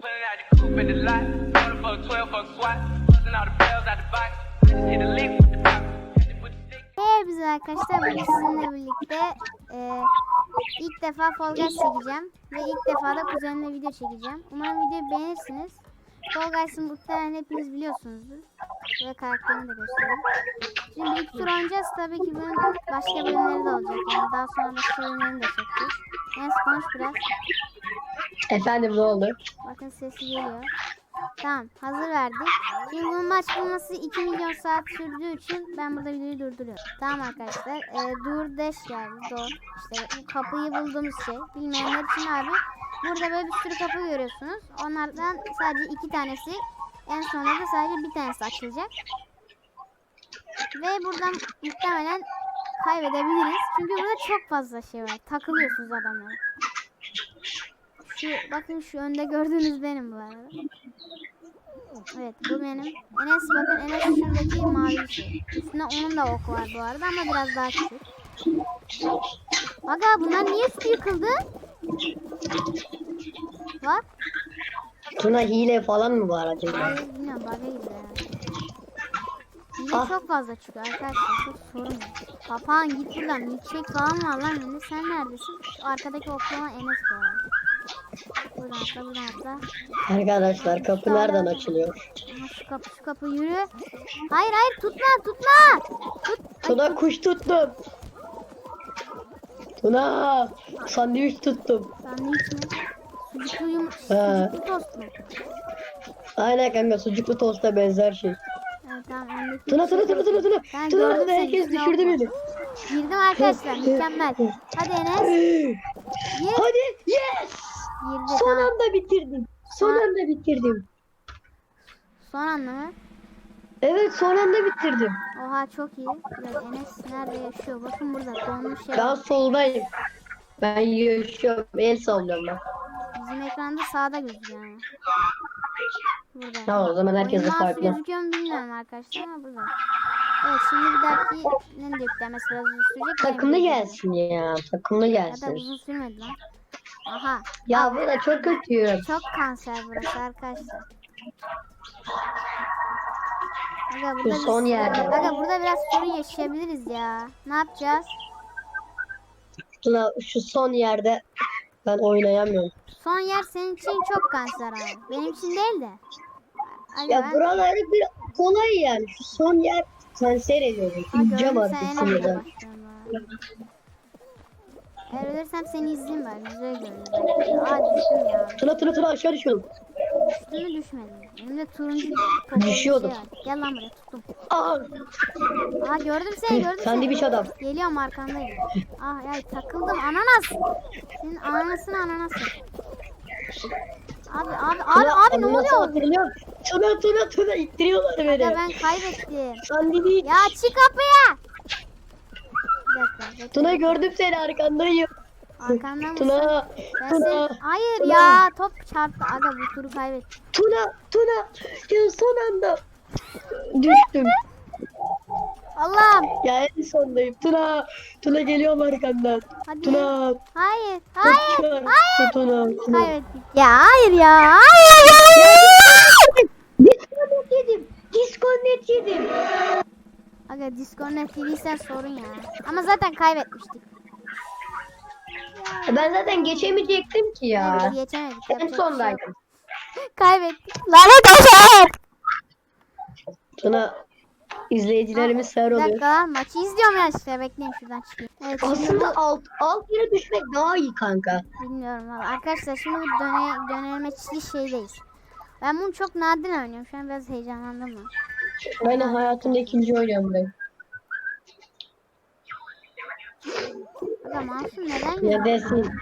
Pulling out the coupe in the lot. A 12 for a swat. Busting all the bells out the box. Just hit a lick with the pop. Biz arkadaşlar bugün sizinle birlikte e, ilk defa Fall Guys çekeceğim ve ilk defa da kuzenimle video çekeceğim. Umarım videoyu beğenirsiniz. Fall Guys'ı muhtemelen hepiniz biliyorsunuzdur ve karakterini de göstereyim. Şimdi ilk tur oynayacağız tabii ki bunun başka bölümleri de olacak yani daha sonra başka bölümlerini de çekeceğiz. Enes konuş biraz. Efendim ne oldu? Bakın sesi geliyor. Tamam hazır verdik. Şimdi bunun maç bulması 2 milyon saat sürdüğü için ben burada videoyu durduruyorum. Tamam arkadaşlar. E, dur deş geldi. Doğru. İşte bu kapıyı bulduğumuz şey. Bilmeyenler için abi. Burada böyle bir sürü kapı görüyorsunuz. Onlardan sadece iki tanesi en sonunda da sadece bir tanesi açılacak. Ve buradan muhtemelen kaybedebiliriz. Çünkü burada çok fazla şey var. Takılıyorsunuz adamlara. Şu bakın şu önde gördüğünüz benim bu arada. Evet bu benim. Enes bakın Enes şuradaki mavi şey. Üstünde onun da ok var bu arada ama biraz daha küçük. Aga bunlar niye üstü yıkıldı? Bak. Tuna hile falan mı var acaba? Hayır bilmiyorum bug'a girdi. Hile Ah. çok fazla çıkıyor arkadaşlar çok sorun. Papağan git buradan milkshake falan var lan önünde sen neredesin? Şu arkadaki oklama Enes arada. Buradan atla buradan atla. Arkadaşlar kapı nereden açılıyor? Aha, şu kapı şu kapı yürü. Hayır hayır tutma tutma. Tut. Tuna kuş tuttum. Tuna sandviç tuttum. Sandviç mi? Sucuklu yum He. sucuklu tost mu? Aynen kanka sucuklu tosta benzer şey. Evet tamam. Tuna Tuna Tuna Tuna Tuna. Ben Tuna gördüm seni, herkes düşürdü beni. Girdim arkadaşlar mükemmel. Hadi Enes. Hadi yes. Girdi Son tamam. anda bitirdim. Son Son- anda bitirdim. Son anlamı. Evet son anda bitirdim. Oha çok iyi. Biraz Enes nerede yaşıyor? Bakın burada donmuş yer. Ben soldayım. Ben yaşıyorum. El sallıyorum ben. Bizim ekranda sağda gözüküyor yani. Burada. Tamam o zaman Oyun mouse'u farklı. gözüküyor mu bilmiyorum arkadaşlar ama burada. Evet şimdi bir dahaki ne de yüklemesi biraz uzun sürecek. Takımlı de gelsin ya. Takımlı Ya da gelsin. uzun sürmedi lan. Aha. Ya bu da çok kötü. Çok kanser burası arkadaşlar. Aga Şu burada son biz- yerde. Aga burada biraz sorun yaşayabiliriz ya. Ne yapacağız? Tuna şu son yerde ben oynayamıyorum. Son yer senin için çok kanser abi. Benim için değil de. Aga Ya ben buraları bir kolay yani. Şu son yer kanser ediyor. Gördüm artık Eğer ölürsem seni izleyeyim bari. Güzel görünür. Aa düştüm ya. Tuna Tuna Tuna aşağı düşüyorum. Düştüm mü düşmedim. Elimde turuncu şey Düşüyordum. var. Gel lan buraya tuttum. Aa, Aa gördüm seni gördüm Sen seni. bir adam. Geliyorum arkandayım. Ah ya takıldım ananas. Senin ananasını ananas. yap. Abi abi abi Tuna, abi ne oluyor? Tuna Tuna Tuna ittiriyorlar Ya beni. ben kaybettim. Sandviç. Ya çık kapıya. Dakika. Tuna gördüm seni arkandayım. Arkanda mısın? Tuna, Ben Tuna, seni... Hayır Tuna. ya top çarptı. Aga bu turu kaybettim. Tuna, Tuna. Ya son anda düştüm. Allah'ım. Ya en sondayım. Tuna, Tuna geliyorum arkandan. Hadi. Tuna, Hayır. Hayır. kaçıyor. Hayır. Tuna, Tuna. Kaybettik. Ya hayır ya. Hayır. Disconnect yedim. Disconnect yedim. Aga disconnect yediysen sorun ya. Ama zaten kaybetmiştik. Ben zaten geçemeyecektim ki ya. Evet, geçemedik. En bir şey sondaydım. Kaybettik. Lanet olsun. Tuna, izleyicilerimiz Bir oluyor. dakika maçı izliyorum ya işte bekleyin şuradan çıkayım. Evet Aslında alt, alt yere düşmek daha iyi kanka. bilmiyorum valla. Arkadaşlar şimdi bu döne, dönemeçli şeydeyiz. Ben bunu çok nadir oynuyorum. Şu an biraz heyecanlandım mı? Ben de hayatımda ikinci oynuyorum ben. Aga masum neden geliyor? Neredesin?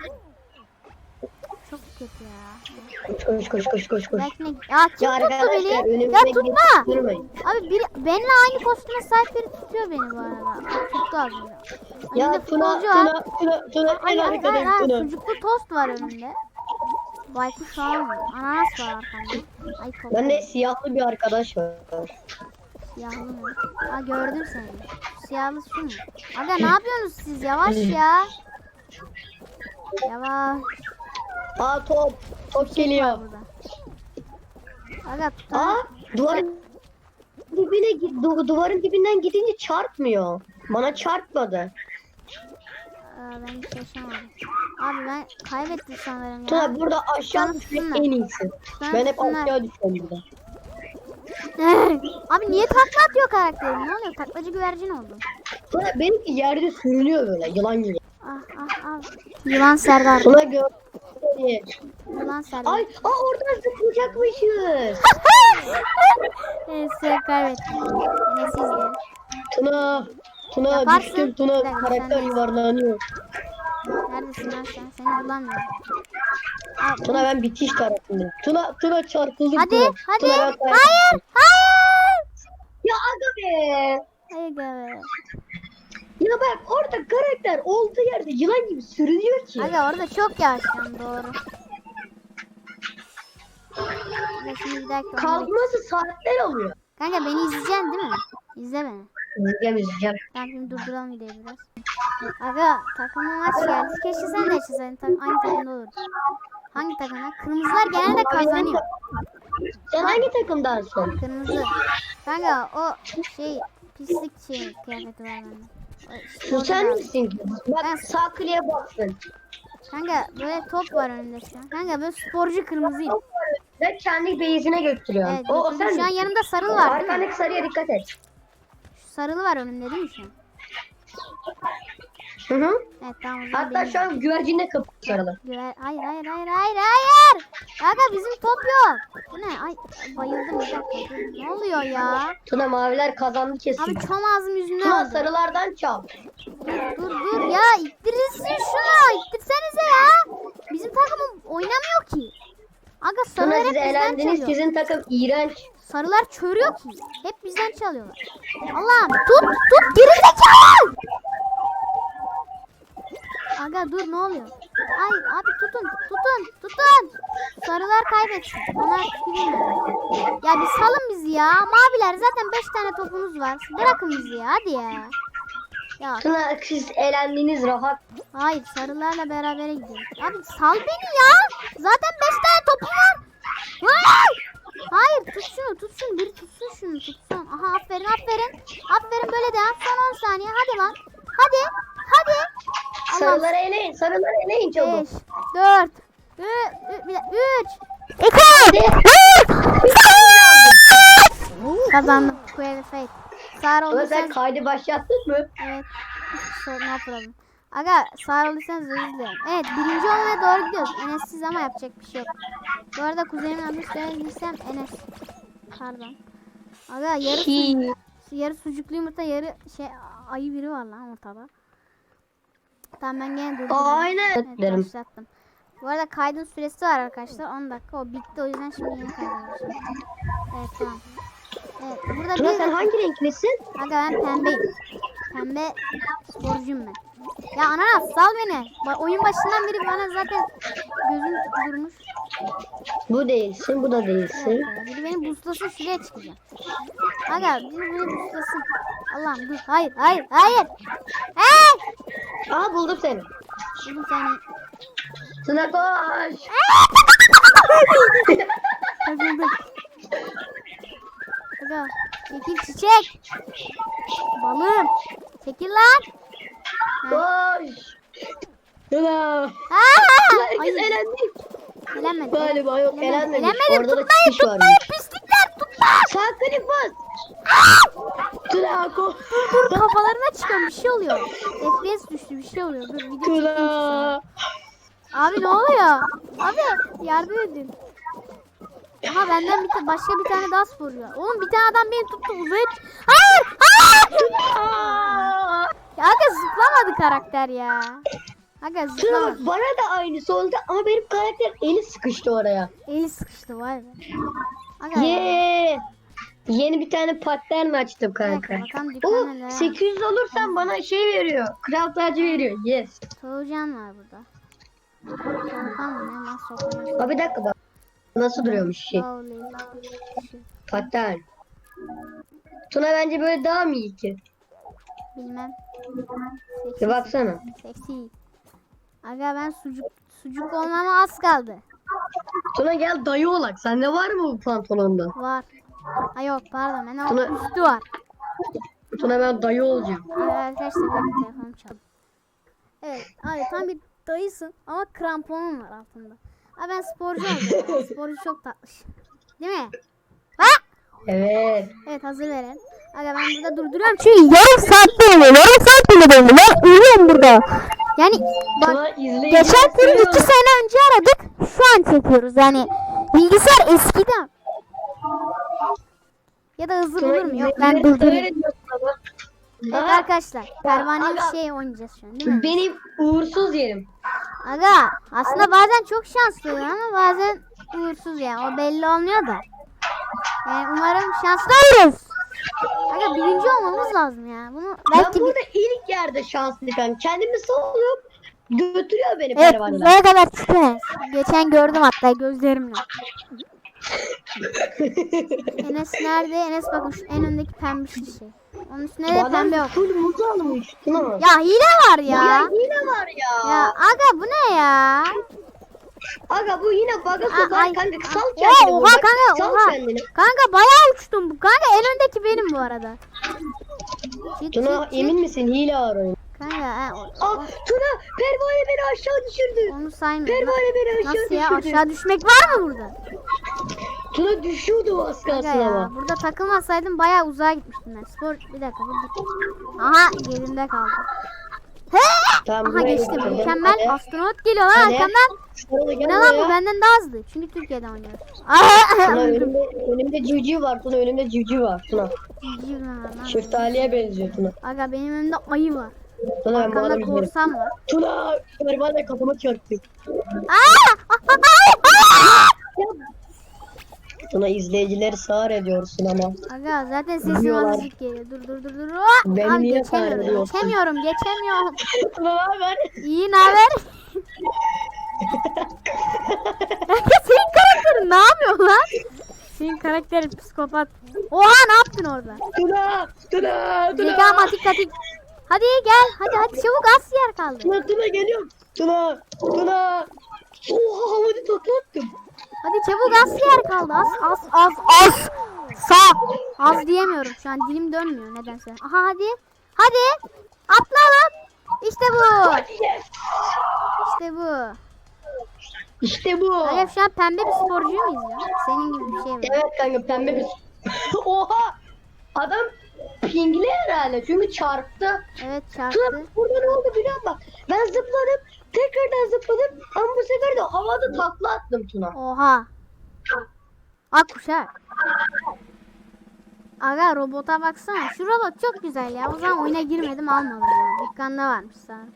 Çok kötü ya. Koş koş koş koş koş. Belki ne... Ya kim Ya tuttu arkadaşlar beni? önümüze Ya tutma. durmayın. Abi biri, benimle aynı kostüme sahip biri tutuyor beni bu arada. Tuttu az önce. Ya Önümde Tuna, futbolcu var. Tuna, Tuna, Tuna, en Hayır hayır hayır, arkadayım hayır. Tuna. sucuklu tost var önümde. Baykuş var. Ananas var arkamda. Ay. Ben de siyahlı bir arkadaş var. Siyahlı mı? Aa gördüm seni. Siyahlı şu mu? Aga ne yapıyorsunuz siz? Yavaş ya. Yavaş. Aa top, top geliyor. burada. Aga tutan. Aa duvarın dibine git du- duvarın dibinden gidince çarpmıyor. Bana çarpmadı. Aa, ben hiç yaşamadım. Abi ben kaybettim sanırım ya. Tuna burada aşağı Bana düşmek en iyisi. Bana Ben hep aşağı düşüyorum burada. Abi niye takla atıyor karakterim? Ne oluyor? Taklacı güvercin oldu. Tuna benimki yerde sürünüyor böyle yılan gibi. Ah ah ah. Yılan Serdar. Tuna gör. Yılan Serdar. Ay, aa oradan zıplayacakmışız. Neyse kaybettim. Yine siz de. Tuna, Tuna Yaparsın. düştüm. Tuna karakter yuvarlanıyor. Neredesin lan sen? Seni bulamıyorum. Tuna ben bitiş tarafındayım. Tuna, Tuna çarpıldım. Hadi, Tuna. hadi. Tuna, ben. Hayır, hayır. Ya aga be. Hayır be. Ya bak orada karakter olduğu yerde yılan gibi sürünüyor ki. Aga orada çok yavaştan doğru. Şimdi bir dakika. onu Kalkması saatler alıyor. Kanka beni izleyeceksin değil mi? İzle beni. Üzüleceğim üzüleceğim. Tamam şimdi durduralım videoyu biraz. Aga takımı maç geldi. Keşke sen de yaşasaydın. Tak- aynı takımda olurdu. Hangi takımda? Kırmızılar genelde kazanıyor. Sen hangi takımdansın? Kırmızı. Kanka o şey pislik şey kıyafeti var bende. Orada sen misin? Bak Ben- sağ kliğe baksın. Kanka böyle top var önünde şu an. Kanka böyle sporcu kırmızıyım. Ve kendi beyzine götürüyor. Evet. o, o sen şu an yanımda sarılı var değil mi? Arkandaki sarıya dikkat et. Sarılı var önümde değil mi şu an? Hı hı. Evet tamam. o zaman Hatta benim. şu an güvercinle kapı sarılı. Güver... Hayır hayır hayır hayır hayır. Kanka bizim top yok. Bu ne? Ay bayıldım bir dakika. Ne oluyor ya? Tuna maviler kazandı kesin. Abi çom ağzım yüzünden Tuna oldu. sarılardan çal. Dur dur ya ittirirsin şunu. İttirsenize ya. Bizim takımım oynamıyor ki. Aga Tuna sarılar hep siz bizden elendiniz. çalıyor. Sizin takım iğrenç. Sarılar çörüyor ki. Hep bizden çalıyorlar. Allah'ım tut tut geri zekalı. Aga dur ne oluyor? Ay abi tutun tutun tutun. Sarılar kaybetsin. Tüküreyim ben. Ya bir salın bizi ya. Maviler zaten 5 tane topumuz var. Bırakın bizi ya hadi ya. Ya Tuna siz elendiniz rahat. hayır sarılarla beraber gidiyoruz. Abi sal beni ya. Zaten 5 tane topum var. Hayır. Hayır tut şunu tut şunu. Biri tutsun şunu tutsun. Aha aferin aferin. Aferin böyle devam. Son 10 saniye. Hadi lan. Hadi. Hadi. Sarıları eleyin. Sarıları eleyin çabuk. 5, 4, 3, 2, Kazandım. Query Fate. Sağır Tuna sen kaydı başlattın mı? Evet. So, no problem. Aga sağır olduysanız özür. Evet birinci olmaya doğru gidiyoruz. Enes'siz ama yapacak bir şey yok. Bu arada kuzenimin adını söylediysem Enes. Pardon. Aga yarı, Hi. yarı sucuklu yumurta yarı şey ayı biri var lan ortada. Tamam ben gene durdurdum. Aynen. Evet başlattım. Bu arada kaydın süresi var arkadaşlar 10 dakika o bitti o yüzden şimdi yeni kaydedeceğim. Evet tamam. Evet burada Tuna bir... sen hangi renklisin? Aga ben pembeyim. Pembe sporcuyum ben. Ya ananas sal beni. Oyun başından beri bana zaten gözüm durmuş. Bu değilsin, bu da değilsin. dakika, Biri beni buslasın şuraya çıkacağım. Aga biri beni buslasın. Allah'ım dur. Hayır hayır hayır. Hey! Aa buldum seni. Dedim seni. Tuna koş. Kazıldım. Aga çekil çiçek. Balım. Çekil lan. Koş. Ay, herkes elendi. elenmedi. Galiba yok Elenmedi. elenmemiş. Elenmedi. Orada da Tutmayın çıkış tutmayın varmış. pislikler tutma. Sağ klip bas. Tuna koş. Dur kafalarına çıkan bir şey oluyor. FPS düştü bir şey oluyor. Dur video. Tuna. Abi ne oluyor? Abi yardım edin. Aha benden bir başka bir tane daha sporcu var. Oğlum bir tane adam beni tuttu uzaya... Hayır! Hayır! Ya aga zıplamadı karakter ya. Aga zıplamadı. bana da aynısı oldu ama benim karakter eli sıkıştı oraya. Eli sıkıştı vay be. Aga ya. Ye. Yeni bir tane pattern açtım kanka. bakalım var? 800 olursan bana şey veriyor. Kral tacı veriyor. Yes. Solucan var burada. Sokuyorsun? Abi bir dakika bak. Nasıl duruyormuş şey. Slowly. Pattern. Tuna bence böyle daha mı iyi ki? Bilmem. Bir baksana. Seksi. Aga ben sucuk sucuk olmama az kaldı. Tuna gel dayı olak. Sende var mı bu pantolonda? Var. Ha yok pardon ben Tuna- üstü var. Tuna ben dayı olacağım. Evet arkadaşlar benim telefonum çaldı. Evet abi tam bir dayısın ama kramponun var altında. Abi ben sporcu olacağım. sporcu çok tatlış. Değil mi? Ha? Evet. Evet hazır verin. Aga ben burada durduruyorum çünkü yarım saat böyle yarım saat bile böyle ben uyuyorum burada. Yani bak geçen film 2 sene önce aradık şu an çekiyoruz yani bilgisayar eskiden. Ya da hızlı Tuna olur mu? Yok ben durduruyorum. Evet arkadaşlar pervaneli Aga. şey oynayacağız şu an değil mi? Benim uğursuz yerim. Aga aslında bazen çok şanslı oluyor ama bazen uğursuz yani o belli olmuyor da. Yani umarım şanslı oluruz. Aga birinci olmamız lazım ya. Bunu Ben belki bir... burada ilk yerde şanslıyım. Kendimi sallıyorum. Götürüyor beni Evet pervaneler. uzaya kadar çıkıyoruz. Geçen gördüm hatta gözlerimle. Enes nerede? Enes bakın şu en öndeki pembiş şey. Onun üstünde de pembe yok. full muz almış. Ya hile var ya. Ya yine var ya. Ya aga bu ne ya? Aga bu yine baga sokar kanka. Sal kendini. oha buradan. kanka, Sal oha. kendini. Kanka bayağı uçtum bu. Kanka en öndeki benim bu arada. Tuna emin misin? Hile var oyun. Kanka ha, o- Aa Tuna pervane beni aşağı düşürdü. onu saymıyorum. Pervane beni aşağı Nasıl ya düşürdü. aşağı düşmek var mı burada? Tuna düşüyordu az kalsın ya ama. burada takılmasaydım bayağı uzağa gitmiştim ben. Spor bir dakika burada. Aha yerimde kaldı. Tamam, Aha buraya geçtim. Mükemmel. Hadi. Astronot geliyor lan Hadi. arkamdan. Gel Ne lan bu buraya. benden daha hızlı. Çünkü Türkiye'de oynuyoruz. Aa! Tuna önümde, önümde civciv var. Tuna önümde civciv var. Tuna. Civciv lan lan. Şeftaliye benziyor Tuna. Aga benim önümde ayı var. Tuna ben bu Arkamda adamı izlerim. korsan var. Tuna pervane kafama çarptı. Aa! Aa! Tuna izleyicileri sağır ediyorsun ama. Aga zaten sesim Biliyorlar. azıcık geliyor. Dur dur dur dur. Aa! Beni Abi niye geçemiyorum. çağırıyorsun? Geçemiyorum. Geçemiyorum. Ne haber? İyi ne haber? Aga senin karakterin ne yapıyor lan? Senin karakterin psikopat. Oha ne yaptın orada? Tuna! Tuna! Tuna! Zeka matik matik. Hadi gel. Hadi hadi çabuk az yer kaldı. Tuna Tuna geliyorum. Tuna! Tuna! Oha havada takla attım. Hadi çabuk az yer kaldı. Az az az az. Sağ. Az diyemiyorum şu an dilim dönmüyor nedense. Aha hadi. Hadi. Atla lan. İşte bu. İşte bu. İşte bu. Hayır şu an pembe bir sporcu muyuz ya? Senin gibi bir şey var. Evet kanka pembe bir... Oha! Adam pingli herhalde çünkü çarptı. Evet çarptı. burada ne oldu biliyor musun. Ben zıpladım. Tekrardan zıpladım. Ama bu sefer de havada takla attım Tuna. Oha. Ak kuşak. Aga robota baksana. Şu robot çok güzel ya. O zaman oyuna girmedim almadım ya. Dükkanda varmış sanırım.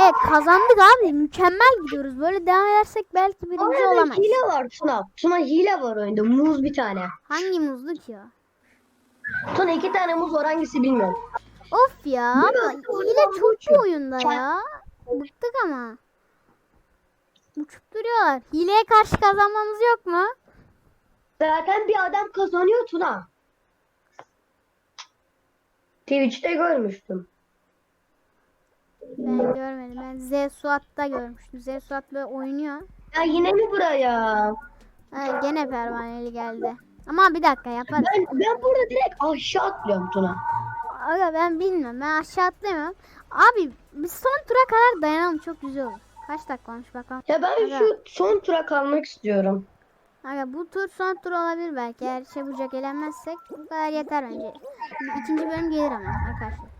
Evet kazandık abi. Mükemmel gidiyoruz. Böyle devam edersek belki birinci Orada olamayız. hile var Tuna. Tuna hile var oyunda. Muz bir tane. Hangi muzlu ki o? Tuna iki tane muz var hangisi bilmiyorum. Of ya. Ama Hile çok bu oyunda ya. Bıktık ama. Uçup duruyorlar. Hileye karşı kazanmamız yok mu? Zaten bir adam kazanıyor Tuna. Twitch'te görmüştüm. Ben görmedim. Ben Z Suat'ta görmüştüm. Z Suat böyle oynuyor. Ya yine mi buraya? Ha, gene pervaneli geldi. Ama bir dakika yaparız. Ben, ben burada direkt aşağı atlıyorum Tuna. Aga ben bilmiyorum. Ben aşağı atlayamam. Abi biz son tura kadar dayanalım. Çok güzel olur. Kaç dakika olmuş bakalım. Ya ben Aga. şu son tura kalmak istiyorum. Aga bu tur son tur olabilir belki. Eğer çabucak elenmezsek bu kadar yeter bence. İkinci bölüm gelir ama arkadaşlar.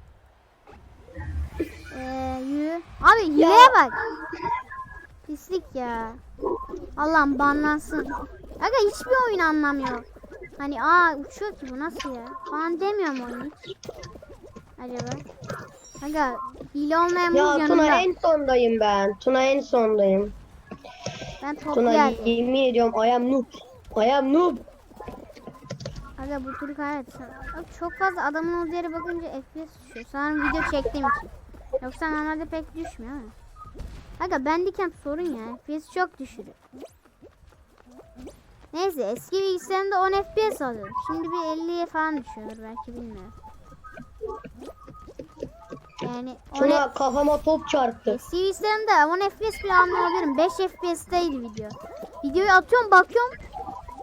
Ee, yürü. Abi hileye bak. Pislik ya. Allah'ım banlansın. Aga hiçbir oyun anlamıyor. Hani aa uçuyor ki bu nasıl ya? Falan demiyor mu oyun hiç? Acaba? Aga hile olmayan Ya muz Tuna yanında. en sondayım ben. Tuna en sondayım. Ben toplu Tuna yerdeyim. yemin ediyorum I am noob. I am noob. Aga bu turu kaybettim. Abi çok fazla adamın olduğu yere bakınca FPS düşüyor. Sanırım video çektiğim için. Yoksa normalde pek düşmüyor ama. Aga bendeyken sorun ya. FPS çok düşürüyor. Neyse eski bilgisayarımda 10 FPS alıyordum. Şimdi bir 50'ye falan düşüyordur belki bilmiyorum. Yani ne? Tuna kafama top çarptı. Sivris'ten 10 FPS bile anlayabilirim. 5 FPS'teydi video. Videoyu atıyorum bakıyorum.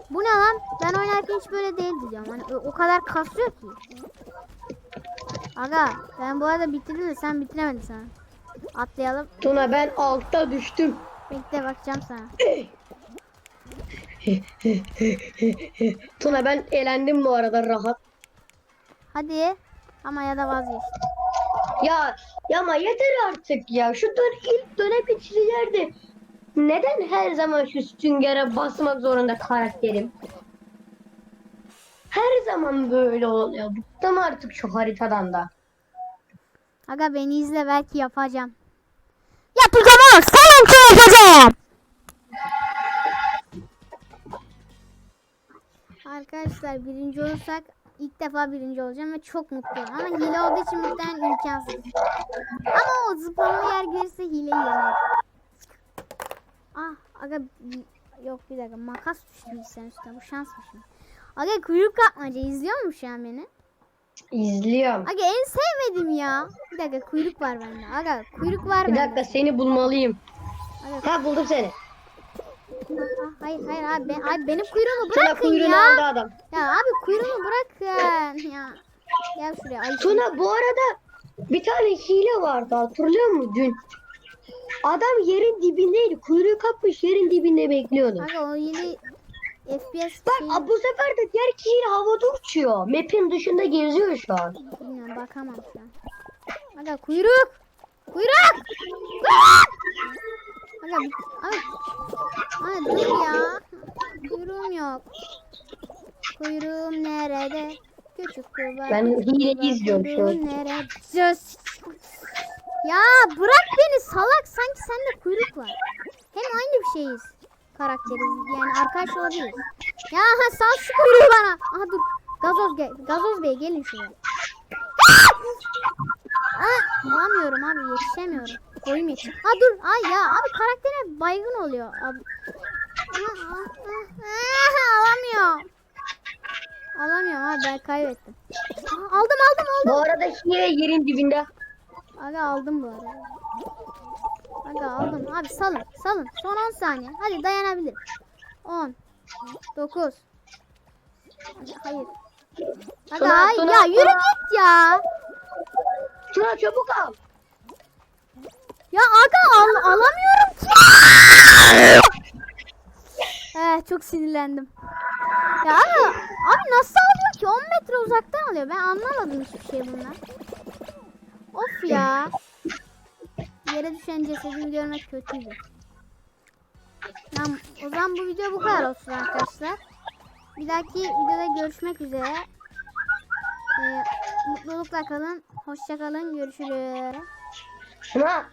Bu ne lan? Ben oynarken hiç böyle değildi diyorum. Hani o- kadar kasıyor ki. Aga ben bu arada bitirdim de sen bitiremedin sana. Atlayalım. Tuna ben altta düştüm. Bekle bakacağım sana. Tuna ben elendim bu arada rahat. Hadi. Ama ya da vazgeç. Ya ya ama yeter artık ya. Şu dön ilk dönem geçirilerde neden her zaman şu süngere basmak zorunda karakterim? Her zaman böyle oluyor. Bıktım artık şu haritadan da. Aga beni izle belki yapacağım. Yapacağım oğlum. Sen yapacağım. Arkadaşlar birinci olursak ilk defa birinci olacağım ve çok mutluyum. Ama hile olduğu için muhtemelen imkansız. Ama o zıplama yer gelirse hile yener. Ah aga bir- yok bir dakika makas düştü bilgisayarın üstüne bu şansmış mı? Aga kuyruk kapmaca izliyor mu şu an beni? İzliyorum. Aga en sevmedim ya. Bir dakika kuyruk var bende. Aga kuyruk var Bir bende. dakika seni bulmalıyım. Aga, Ha buldum seni. Hayır hayır abi, ben, abi benim kuyruğumu Tuna bırakın kuyruğunu ya. aldı adam. Ya abi kuyruğumu bırakın ya. Gel şuraya. Ay, Tuna bu arada bir tane hile vardı hatırlıyor musun dün? Adam yerin dibindeydi. Kuyruğu kapmış yerin dibinde bekliyordu. Aga o yeni FPS Bak şeyi- a, bu sefer de diğer kişiyle havada uçuyor. Map'in dışında geziyor şu an. Bilmiyorum bakamam şu an. Aga kuyruk. Kuyruk. Kuyruk. Aga, aga dur ya. Kuyruğum yok. Kuyruğum nerede? Küçük kurbağa. Ben hile izliyorum şu an. nerede? Ya bırak beni salak sanki sende kuyruk var. Hem aynı bir şeyiz. Karakteriz yani arkadaş olabiliriz. Ya ha sal şu kuyruğu bana. Aha dur. Gazoz gel. Gazoz bey gelin şuraya. Aa, alamıyorum abi yetişemiyorum. Yetiş. Aa dur. Ay ya abi karaktere baygın oluyor. Abi. Alamıyorum. Alamıyorum abi ben kaybettim. Aldım aldım aldım. Bu arada hile yerin dibinde. Aga aldım bu arada. Aga aldım. Abi salın salın. Son 10 saniye. Hadi dayanabilir. 10 9 Hayır. Aga Tuna, ya yürü git ya. Tuna çabuk al. Ya aga al, alamıyorum ki. eh, çok sinirlendim. Ya aga, abi nasıl alıyor ki? 10 metre uzaktan alıyor. Ben anlamadım hiçbir şey bundan. Of ya. Yere düşen cesedimi görmek kötüydü. Tamam, o zaman bu video bu kadar olsun arkadaşlar. Bir dahaki videoda görüşmek üzere. Ee, mutlulukla kalın. Hoşça kalın. Görüşürüz. Tuna